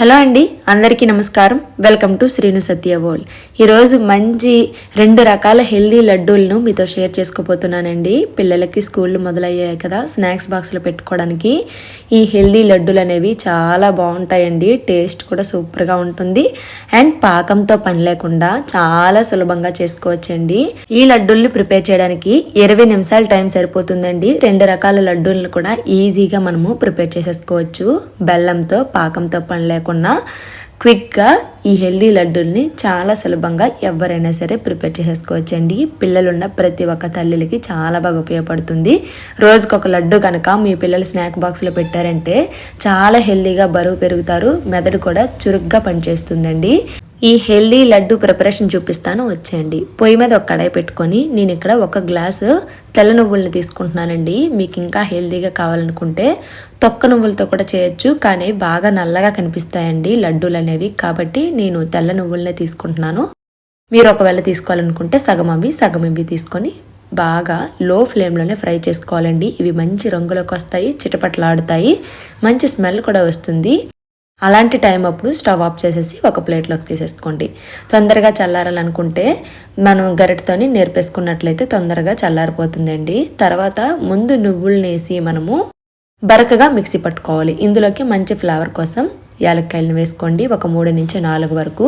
Hello అండి అందరికీ నమస్కారం. Welcome to Srinu Satya world. ఈరోజు మంచి రెండు రకాల హెల్దీ లడ్డూలను మీతో షేర్ చేసుకోబోతున్నానండి. పిల్లలకి స్కూళ్ళు మొదలయ్యాయి కదా స్నాక్స్ బాక్స్లో పెట్టుకోవడానికి ఈ హెల్దీ లడ్డూలు అనేవి చాలా బాగుంటాయండి. టేస్ట్ కూడా సూపర్గా ఉంటుంది. అండ్ పాకంతో పని లేకుండా చాలా సులభంగా చేసుకోవచ్చండి. ఈ లడ్డూల్ని ప్రిపేర్ చేయడానికి ఇరవై నిమిషాల టైం సరిపోతుందండి. రెండు రకాల లడ్డూలను కూడా ఈజీగా మనము ప్రిపేర్ చేసేసుకోవచ్చు. బెల్లంతో పాకంతో పని లేకుండా క్విక్గా ఈ హెల్దీ లడ్డుల్ని చాలా సులభంగా ఎవరైనా సరే ప్రిపేర్ చేసేసుకోవచ్చండి. పిల్లలున్న ప్రతి ఒక్క తల్లికి చాలా బాగా ఉపయోగపడుతుంది. రోజుకొక ఒక లడ్డు కనుక మీ పిల్లలు స్నాక్ బాక్స్లో పెట్టారంటే చాలా హెల్దీగా బరువు పెరుగుతారు. మెదడు కూడా చురుగ్గా పనిచేస్తుందండి. ఈ హెల్దీ లడ్డు ప్రిపరేషన్ చూపిస్తాను వచ్చేయండి. పొయ్యి మీద ఒక కడాయి పెట్టుకొని నేను ఇక్కడ ఒక గ్లాసు తెల్ల నువ్వుల్ని తీసుకుంటున్నానండి. మీకు ఇంకా హెల్దీగా కావాలనుకుంటే తొక్క నువ్వులతో కూడా చేయొచ్చు కానీ బాగా నల్లగా కనిపిస్తాయండి లడ్డూలు అనేవి. కాబట్టి నేను తెల్ల నువ్వులనే తీసుకుంటున్నాను. మీరు ఒకవేళ తీసుకోవాలనుకుంటే సగం అవి సగం ఇవి తీసుకొని బాగా లో ఫ్లేమ్లోనే ఫ్రై చేసుకోవాలండి. ఇవి మంచి రంగులోకి వస్తాయి చిటపట్లాడుతాయి. మంచి స్మెల్ కూడా వస్తుంది. అలాంటి టైం అప్పుడు స్టవ్ ఆఫ్ చేసేసి ఒక ప్లేట్లోకి తీసేసుకోండి. తొందరగా చల్లారాలనుకుంటే మనం గరిటతోని నేర్పేసుకున్నట్లయితే తొందరగా చల్లారిపోతుందండి. తర్వాత ముందు నువ్వులు వేసి మనము బరకగా మిక్సీ పట్టుకోవాలి. ఇందులోకి మంచి ఫ్లేవర్ కోసం యాలక్కాయలను వేసుకోండి. ఒక మూడు నుంచి నాలుగు వరకు.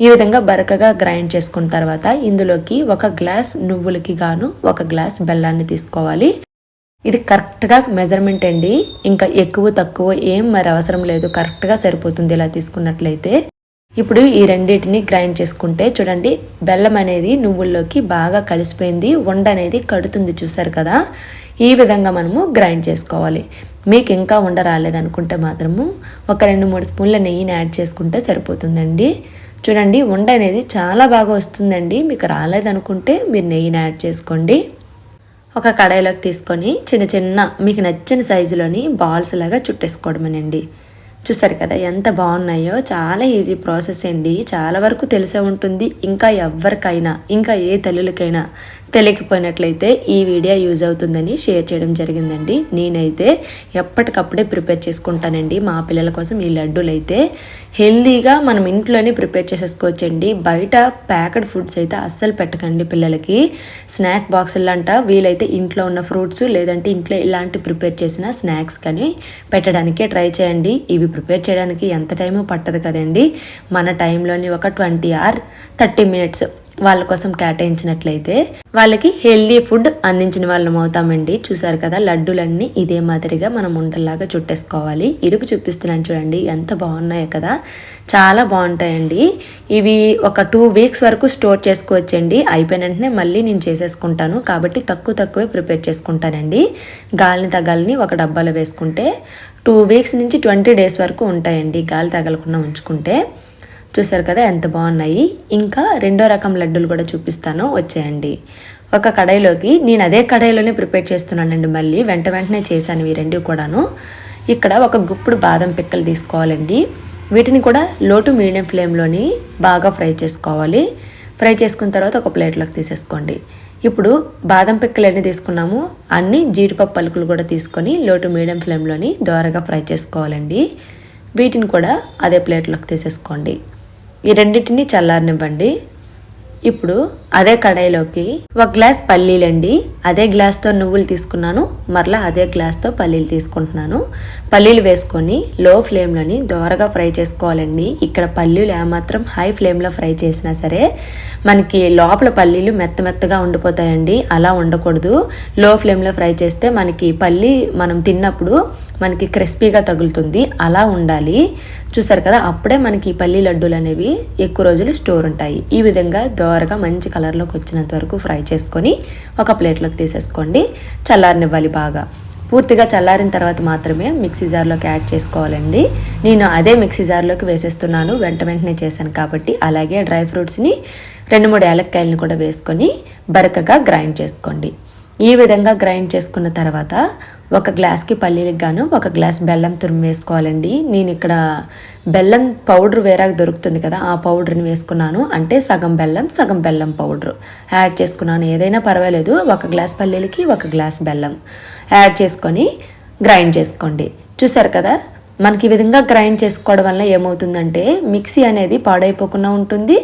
ఈ విధంగా బరకగా గ్రైండ్ చేసుకున్న తర్వాత ఇందులోకి ఒక గ్లాస్ నువ్వులకి గాను ఒక గ్లాస్ బెల్లాన్ని తీసుకోవాలి. ఇది కరెక్ట్గా మెజర్మెంట్ అండి. ఇంకా ఎక్కువ తక్కువ ఏం మరి అవసరం లేదు. కరెక్ట్గా సరిపోతుంది ఇలా తీసుకున్నట్లయితే. ఇప్పుడు ఈ రెండింటిని గ్రైండ్ చేసుకుంటే చూడండి బెల్లం అనేది నువ్వుల్లోకి బాగా కలిసిపోయింది. వండ అనేది కడుతుంది చూసారు కదా. ఈ విధంగా మనము గ్రైండ్ చేసుకోవాలి. మీకు ఇంకా వండ రాలేదనుకుంటే మాత్రము ఒక రెండు మూడు స్పూన్ల నెయ్యిని యాడ్ చేసుకుంటే సరిపోతుందండి. చూడండి వండ అనేది చాలా బాగా వస్తుందండి. మీకు రాలేదనుకుంటే మీరు నెయ్యిని యాడ్ చేసుకోండి. ఒక కడాయిలోకి తీసుకొని చిన్న చిన్న మీకు నచ్చిన సైజులోని బాల్స్ లాగా చుట్టేసుకోవడమేనండి. చూసారు కదా ఎంత బాగున్నాయో. చాలా ఈజీ ప్రాసెస్ అండి. చాలా వరకు తెలిసే ఉంటుంది. ఇంకా ఎవరికైనా ఇంకా ఏ తల్లులకైనా తెలియకపోయినట్లయితే ఈ వీడియో యూజ్ అవుతుందని షేర్ చేయడం జరిగిందండి. నేనైతే ఎప్పటికప్పుడే ప్రిపేర్ చేసుకుంటానండి. మా పిల్లల కోసం ఈ లడ్డూలు అయితే హెల్దీగా మనం ఇంట్లోనే ప్రిపేర్ చేసేసుకోవచ్చండి. బయట ప్యాకెడ్ ఫుడ్స్ అయితే అస్సలు పెట్టకండి పిల్లలకి. స్నాక్ బాక్సులు అంట వీలైతే ఇంట్లో ఉన్న ఫ్రూట్స్ లేదంటే ఇంట్లో ఇలాంటి ప్రిపేర్ చేసిన స్నాక్స్ కానీ పెట్టడానికే ట్రై చేయండి. ఇవి ప్రిపేర్ చేయడానికి ఎంత టైం పట్టదు కదండి. మన టైంలోని ఒక ట్వంటీ ఆర్ థర్టీ మినిట్స్. వాళ్ళ కోసం కేటాయించినట్లయితే వాళ్ళకి హెల్దీ ఫుడ్ అందించిన వాళ్ళం అవుతామండి. చూసారు కదా లడ్డూలన్నీ ఇదే మాదిరిగా మనం ఉండలాగా చుట్టేసుకోవాలి. ఇరుపు చూపిస్తున్నాను చూడండి ఎంత బాగున్నాయో కదా. చాలా బాగుంటాయండి. ఇవి ఒక టూ వీక్స్ వరకు స్టోర్ చేసుకోవచ్చండి. అయిపోయిన వెంటనే మళ్ళీ నేను చేసేసుకుంటాను. కాబట్టి తక్కువ తక్కువే ప్రిపేర్ చేసుకుంటానండి. గాలిని తగాలని ఒక డబ్బాలో వేసుకుంటే టూ వీక్స్ నుంచి ట్వంటీ డేస్ వరకు ఉంటాయండి. గాలి తగలకుండా ఉంచుకుంటే. చూసారు కదా ఎంత బాగున్నాయి. ఇంకా రెండో రకం లడ్డూలు కూడా చూపిస్తాను వచ్చేయండి. ఒక కడాయిలోకి నేను అదే కడాయిలోనే ప్రిపేర్ చేస్తున్నానండి మళ్ళీ వెంట వెంటనే చేశాను ఈ రెండు కూడాను. ఇక్కడ ఒక గుప్పుడు బాదం పిక్కలు తీసుకోవాలండి. వీటిని కూడా లోటు మీడియం ఫ్లేమ్లోని బాగా ఫ్రై చేసుకోవాలి. ఫ్రై చేసుకున్న తర్వాత ఒక ప్లేట్లోకి తీసేసుకోండి. ఇప్పుడు బాదం పిక్కలు ఎన్ని తీసుకున్నాము? అన్ని జీడిపప్పు పలుకులు కూడా తీసుకొని లోటు మీడియం ఫ్లేమ్లోని దోరగా ఫ్రై చేసుకోవాలండి. వీటిని కూడా అదే ప్లేట్లోకి తీసేసుకోండి. ఈ రెండింటిని చల్లారనివ్వండి. ఇప్పుడు అదే కడాయిలోకి ఒక గ్లాస్ పల్లీలండి. అదే గ్లాస్తో నువ్వులు తీసుకున్నాను. మరలా అదే గ్లాస్తో పల్లీలు తీసుకుంటున్నాను. పల్లీలు వేసుకొని లో ఫ్లేమ్లోని దోరగా ఫ్రై చేసుకోవాలండి. ఇక్కడ పల్లీలు ఏమాత్రం హై ఫ్లేమ్లో ఫ్రై చేసినా సరే మనకి లోపల పల్లీలు మెత్త మెత్తగా ఉండిపోతాయండి. అలా ఉండకూడదు. లో ఫ్లేమ్లో ఫ్రై చేస్తే మనకి పల్లీ మనం తిన్నప్పుడు మనకి క్రిస్పీగా తగులుతుంది. అలా ఉండాలి. చూసారు కదా అప్పుడే మనకి పల్లి లడ్డూలు అనేవి ఎక్కువ రోజులు స్టోర్ ఉంటాయి. ఈ విధంగా దోరగా మంచి కలర్లోకి వచ్చినంత వరకు ఫ్రై చేసుకొని ఒక ప్లేట్లోకి తీసేసుకోండి. చల్లారనివ్వాలి బాగా. పూర్తిగా చల్లారిన తర్వాత మాత్రమే మిక్సీ జార్లోకి యాడ్ చేసుకోవాలండి. నేను అదే మిక్సీ జార్లోకి వేసేస్తున్నాను. వెంట వెంటనే చేశాను కాబట్టి అలాగే డ్రై ఫ్రూట్స్ని రెండు మూడు ఏలక్కాయలను కూడా వేసుకొని బరకగా గ్రైండ్ చేసుకోండి. ఈ విధంగా గ్రైండ్ చేసుకున్న తర్వాత ఒక గ్లాస్కి పల్లీలకు గాను ఒక గ్లాస్ బెల్లం తురుము వేసుకోవాలండి. నేను ఇక్కడ బెల్లం పౌడర్ వేరేగా దొరుకుతుంది కదా ఆ పౌడర్ని వేసుకున్నాను. అంటే సగం బెల్లం సగం బెల్లం పౌడర్ యాడ్ చేసుకున్నాను. ఏదైనా పర్వాలేదు ఒక గ్లాస్ పల్లీలకి ఒక గ్లాస్ బెల్లం యాడ్ చేసుకొని గ్రైండ్ చేసుకోండి. చూసారు కదా మనకి ఈ విధంగా గ్రైండ్ చేసుకోవడం వల్ల ఏమవుతుందంటే మిక్సీ అనేది పాడైపోకుండా ఉంటుంది.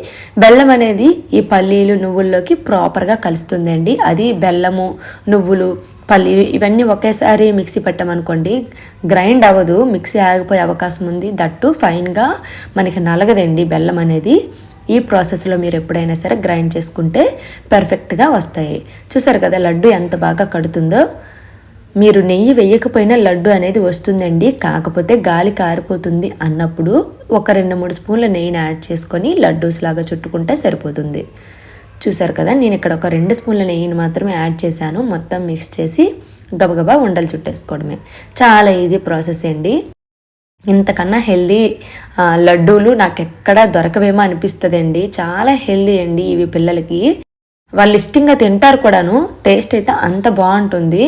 బెల్లం అనేది ఈ పల్లీలు నువ్వుల్లోకి ప్రాపర్గా కలుస్తుందండి. అది బెల్లము నువ్వులు పల్లీలు ఇవన్నీ ఒకేసారి మిక్సీ పెట్టామనుకోండి గ్రైండ్ అవ్వదు. మిక్సీ ఆగిపోయే అవకాశం ఉంది. దట్టు ఫైన్గా మనకి నలగదండి బెల్లం అనేది. ఈ ప్రాసెస్లో మీరు ఎప్పుడైనా సరే గ్రైండ్ చేసుకుంటే పర్ఫెక్ట్గా వస్తాయి. చూసారు కదా లడ్డు ఎంత బాగా కడుతుందో? మీరు నెయ్యి వేయకపోయినా లడ్డు అనేది వస్తుందండి కాకపోతే గాలి కారిపోతుంది అన్నప్పుడు ఒక రెండు మూడు స్పూన్ల నెయ్యిని యాడ్ చేసుకొని లడ్డూస్ లాగా చుట్టుకుంటే సరిపోతుంది. చూసారు కదా నేను ఇక్కడ ఒక రెండు స్పూన్ల నెయ్యిని మాత్రమే యాడ్ చేశాను. మొత్తం మిక్స్ చేసి గబగబా ఉండలు చుట్టేసుకోవడమే. చాలా ఈజీ ప్రాసెస్ అండి. ఇంతకన్నా హెల్దీ లడ్డూలు నాకు ఎక్కడా దొరకవేమో అనిపిస్తుందండి. చాలా హెల్దీ అండి ఇవి పిల్లలకి. వాళ్ళు ఇష్టంగా తింటారు కూడాను టేస్ట్ అయితే అంత బాగుంటుంది.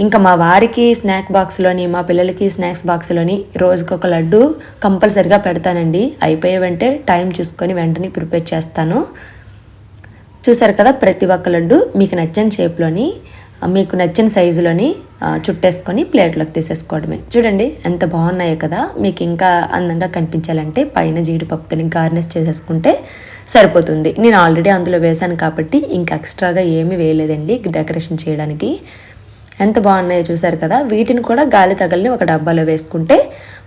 ఇంకా మా వారికి స్నాక్ బాక్స్లోని మా పిల్లలకి స్నాక్స్ బాక్స్లోని రోజుకి ఒక లడ్డు కంపల్సరిగా పెడతానండి. అయిపోయేవంటే టైం చూసుకొని వెంటనే ప్రిపేర్ చేస్తాను. చూసారు కదా ప్రతి ఒక్క లడ్డు మీకు నచ్చిన షేప్లోని మీకు నచ్చిన సైజులోని చుట్టేసుకొని ప్లేట్లోకి తీసేసుకోవడమే. చూడండి ఎంత బాగున్నాయో కదా మీకు ఇంకా అందంగా కనిపించాలంటే పైన జీడిపప్పుతో గార్నిష్ చేసేసుకుంటే సరిపోతుంది. నేను ఆల్రెడీ అందులో వేశాను కాబట్టి ఇంకా ఎక్స్ట్రాగా ఏమీ వేయలేదండి డెకరేషన్ చేయడానికి. ఎంత బాగున్నాయో చూసారు కదా. వీటిని కూడా గాలి తగలని ఒక డబ్బాలో వేసుకుంటే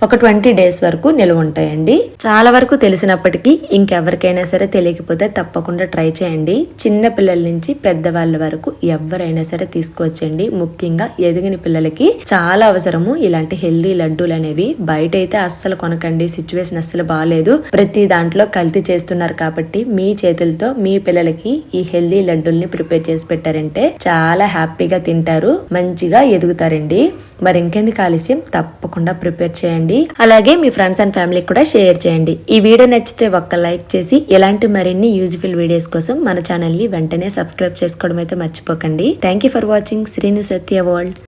ఒక ట్వంటీ డేస్ వరకు నిల్వ ఉంటాయండి. చాలా వరకు తెలిసినప్పటికీ ఇంకెవరికైనా సరే తెలియకపోతే తప్పకుండా ట్రై చేయండి. చిన్న పిల్లల నుంచి పెద్దవాళ్ళ వరకు ఎవరైనా సరే తీసుకొచ్చండి ముఖ్యంగా ఎదిగిన పిల్లలకి చాలా అవసరము. ఇలాంటి హెల్దీ లడ్డూలు అనేవి బయట అయితే అస్సలు కొనకండి. సిచ్యువేషన్ అస్సలు బాగాలేదు ప్రతి దాంట్లో కల్తీ చేస్తున్నారు కాబట్టి మీ చేతులతో మీ పిల్లలకి ఈ హెల్దీ లడ్డూల్ని ప్రిపేర్ చేసి పెట్టారంటే చాలా హ్యాపీగా తింటారు. మంచిగా ఎదుగుతారండి. మరి ఇంకెందుకు ఆలస్యం? తప్పకుండా ప్రిపేర్ చేయండి. అలాగే మీ ఫ్రెండ్స్ అండ్ ఫ్యామిలీకి కూడా షేర్ చేయండి. ఈ వీడియో నచ్చితే ఒక్క లైక్ చేసి ఇలాంటి మరిన్ని యూజ్ఫుల్ వీడియోస్ కోసం మన ఛానల్ని వెంటనే సబ్స్క్రైబ్ చేసుకోవడం అయితే మర్చిపోకండి. Thank you for watching. Srinu Satya world.